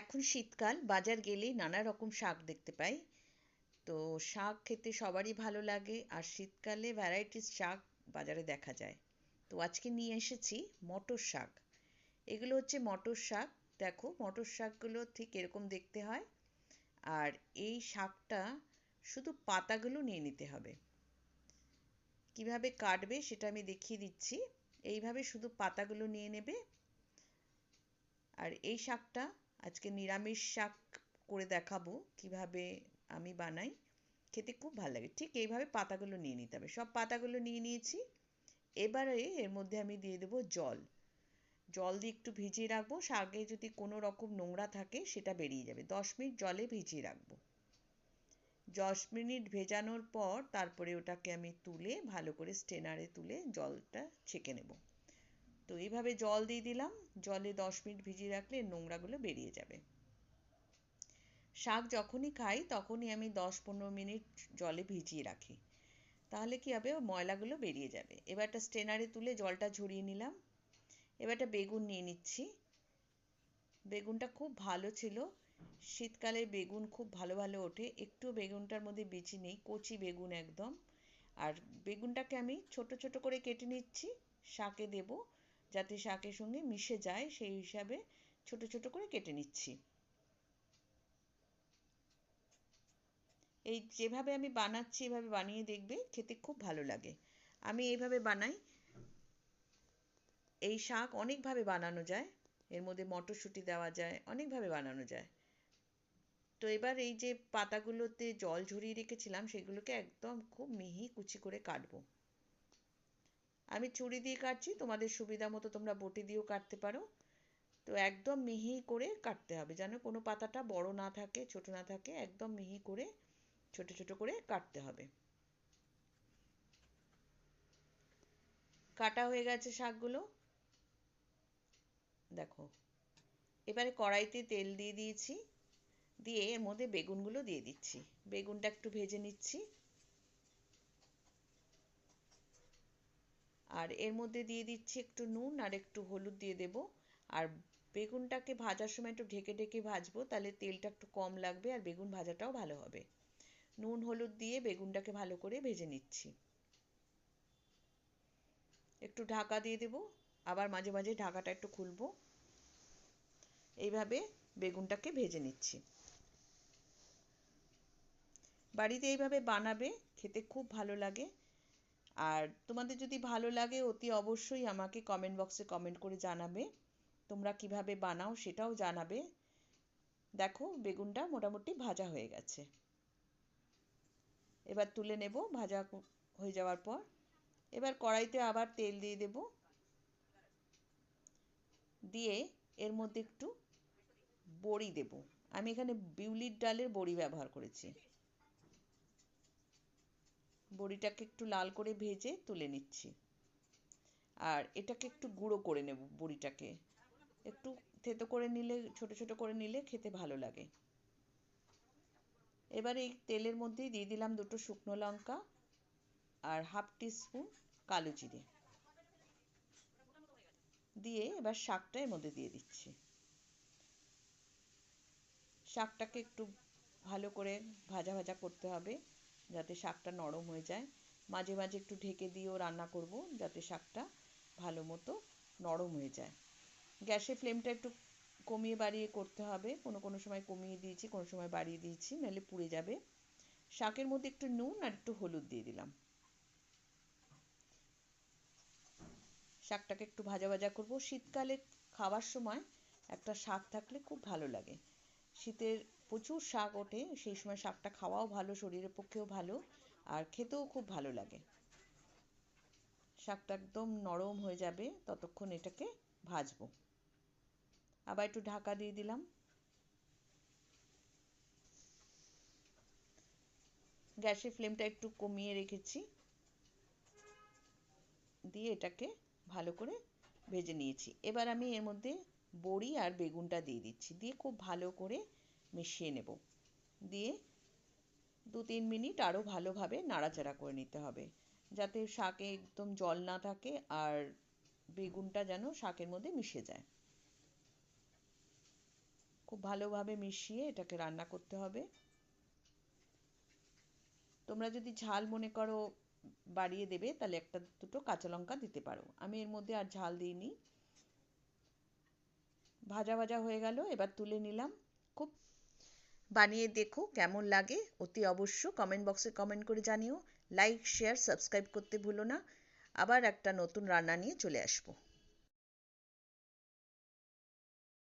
এখন শীতকাল, বাজার গেলেই নানা রকম শাক দেখতে পাই। তো শাক খেতে সবারই ভালো লাগে, আর শীতকালে ভ্যারাইটিস শাক বাজারে দেখা যায়। তো আজকে নিয়ে এসেছি মটর শাক। এগুলো হচ্ছে মটর শাক। দেখো, মটর শাকগুলো ঠিক এরকম দেখতে হয়। আর এই শাকটা শুধু পাতাগুলো নিয়ে নিতে হবে। কীভাবে কাটবে সেটা আমি দেখিয়ে দিচ্ছি। এইভাবে শুধু পাতাগুলো নিয়ে নেবে। আর এই শাকটা আজকে নিরামিষ শাক করে দেখাবো কীভাবে আমি বানাই। খেতে খুব ভালো লাগে। ঠিক এইভাবে পাতাগুলো নিয়ে নিতে হবে। সব পাতাগুলো নিয়ে নিয়েছি। এবারে এর মধ্যে আমি দিয়ে দেবো জল। জল দিয়ে একটু ভিজিয়ে রাখব। শাকে যদি কোনো রকম নোংরা থাকে সেটা বেরিয়ে যাবে। দশ মিনিট জলে ভিজিয়ে রাখব। দশ মিনিট ভেজানোর পর তারপরে ওটাকে আমি তুলে ভালো করে স্টেনারে তুলে জলটা ছেঁকে নেব। তো এইভাবে জল দিয়ে দিলাম। জলে দশ মিনিট ভিজিয়ে রাখলে নোংরাগুলো বেরিয়ে যাবে। শাক যখনই খাই, তখনই আমি দশ পনেরো মিনিট জলে ভিজিয়ে রাখি। তাহলে কি হবে? ময়লাগুলো বেরিয়ে যাবে। এবার একটা স্টেনারে তুলে জলটা ঝরিয়ে নিলাম। এবার একটা বেগুন নিয়ে নিচ্ছি। বেগুনটা খুব ভালো ছিল। শীতকালে বেগুন খুব ভালো ভালো ওঠে। একটু বেগুনটার মধ্যে বিচি নেই, কচি বেগুন একদম। আর বেগুনটাকে আমি ছোট ছোট করে কেটে নিচ্ছি। শাকে দেব। যাতে শাকের সঙ্গে মিশে যায়, সেই হিসাবে ছোট ছোট করে কেটে নিচ্ছি। এই যেভাবে আমি বানাচ্ছি, এভাবে বানিয়ে দেখবে খেতে খুব ভালো লাগে। আমি এইভাবে বানাই। এই শাক অনেকভাবে বানানো যায়। এর মধ্যে মটরশুঁটি দেওয়া যায়, অনেকভাবে বানানো যায়। তো এবার এই যে পাতাগুলোতে জল ঝরিয়ে রেখেছিলাম, সেগুলোকে একদম খুব মিহি কুচি করে কাটবো। আমি ছুরি দিয়ে কাটছি, তোমাদের সুবিধা মতো তোমরা বটি দিয়েও কাটতে পারো। তো একদম মিহি করে কাটতে হবে, যেন কোনো পাতাটা বড় না থাকে, ছোট না থাকে, একদম মিহি করে, ছোট ছোট করে কাটতে হবে। কাটা হয়ে গেছে শাকগুলো। দেখো, এবারে কড়াইতে তেল দিয়ে দিয়েছি, দিয়ে এর মধ্যে বেগুনগুলো দিয়ে দিচ্ছি। বেগুনটা একটু ভেজে নিচ্ছি। আর এর মধ্যে দিয়ে দিচ্ছি একটু নুন আর একটু হলুদ দিয়ে দেব। আর বেগুনটাকে ভাজার সময় একটু ঢেকে ঢেকে ভাজবো, তাহলে তেলটা একটু কম লাগবে আর বেগুন ভাজাটাও ভালো হবে। নুন, হলুদ দিয়ে বেগুনটাকে ভালো করে ভেজে নিচ্ছি। একটু ঢাকা দিয়ে দেব, আবার মাঝে মাঝে ঢাকাটা একটু খুলবো। এইভাবে বেগুনটাকে ভেজে নিচ্ছি। বাড়িতে এইভাবে বানাবে, খেতে খুব ভালো লাগে। আর তোমাদের যদি ভালো লাগে, অতি অবশ্যই আমাকে কমেন্ট বক্সে কমেন্ট করে জানাবে। তোমরা কীভাবে বানাও সেটাও জানাবে। দেখো, বেগুনটা মোটামুটি ভাজা হয়ে গেছে। এবার তুলে নেব, ভাজা হয়ে যাওয়ার পর। এবার কড়াইতে আবার তেল দিয়ে দেব। দিয়ে এর মধ্যে একটু বড়ি দেব। আমি এখানে বিউলির ডালের বড়ি ব্যবহার করেছি। বড়িটাকে একটু লাল করে ভেজে তুলে নিচ্ছি। আর এটাকে একটু গুঁড়ো করে নেব বড়িটাকে। একটু থেতো করে নিলে, ছোট ছোট করে নিলে খেতে ভালো লাগে। এবার এই তেলের মধ্যেই দিয়ে দিলাম দুটো শুকনো লঙ্কা আর হাফ টিস্পুন কালো জিরে। দিয়ে এবার শাকটা এর মধ্যে দিয়ে দিচ্ছি। শাকটাকে একটু ভালো করে ভাজা ভাজা করতে হবে। যাতে শাকটা নরম হয়ে যায়। মাঝে মাঝে একটু ঢেকে দিয়েও রান্না করব যাতে শাকটা ভালো মতো নরম হয়ে যায়। গ্যাসের ফ্লেমটা একটু কমিয়ে বাড়িয়ে করতে হবে। কোনো কোনো সময় কমিয়ে দিয়েছি, কোনো সময় বাড়িয়ে দিয়েছি, নাহলে পুড়ে যাবে। শাকের মধ্যে একটু নুন আর একটু হলুদ দিয়ে দিলাম। শাকটাকে একটু ভাজা ভাজা করব। শীতকালে খাওয়ার সময় একটা শাক থাকলে খুব ভালো লাগে। শীতের প্রচুর শাক ওঠে, সেই সময় শাকটা খাওয়াও ভালো, শরীরের পক্ষেও ভালো, আর খেতেও খুব ভালো লাগে। শাকটা একদম নরম হয়ে যাবে, ততক্ষণ এটাকে ভাজবো। আবার একটু ঢাকা দিয়ে দিলাম। গ্যাসের ফ্লেমটা একটু কমিয়ে রেখেছি। দিয়ে এটাকে ভালো করে ভেজে নিয়েছি। এবার আমি এর মধ্যে বড়ি আর বেগুনটা দিয়ে দিচ্ছি। দিয়ে খুব ভালো করে মিশিয়ে নেব। দিয়ে দু তিন মিনিট আরও ভালোভাবে নাড়াচাড়া করে নিতে হবে। যাতে শাকে একদম জল না থাকে আর বেগুনটা যেন শাকের মধ্যে মিশে যায়। খুব ভালোভাবে মিশিয়ে এটাকে রান্না করতে হবে। তোমরা যদি ঝাল মনে করো বাড়িয়ে দেবে, তাহলে একটা দুটো কাঁচা লঙ্কা দিতে পারো। আমি এর মধ্যে আর ঝাল দিইনি। ভাজা ভাজা হয়ে গেল, এবার তুলে নিলাম। খুব বানিয়ে দেখো কেমন লাগে। অতি অবশ্য কমেন্ট বক্সে কমেন্ট করে জানিও। লাইক শেয়ার সাবস্ক্রাইব করতে ভুলো না। আবার একটা নতুন রান্না নিয়ে চলে আসব।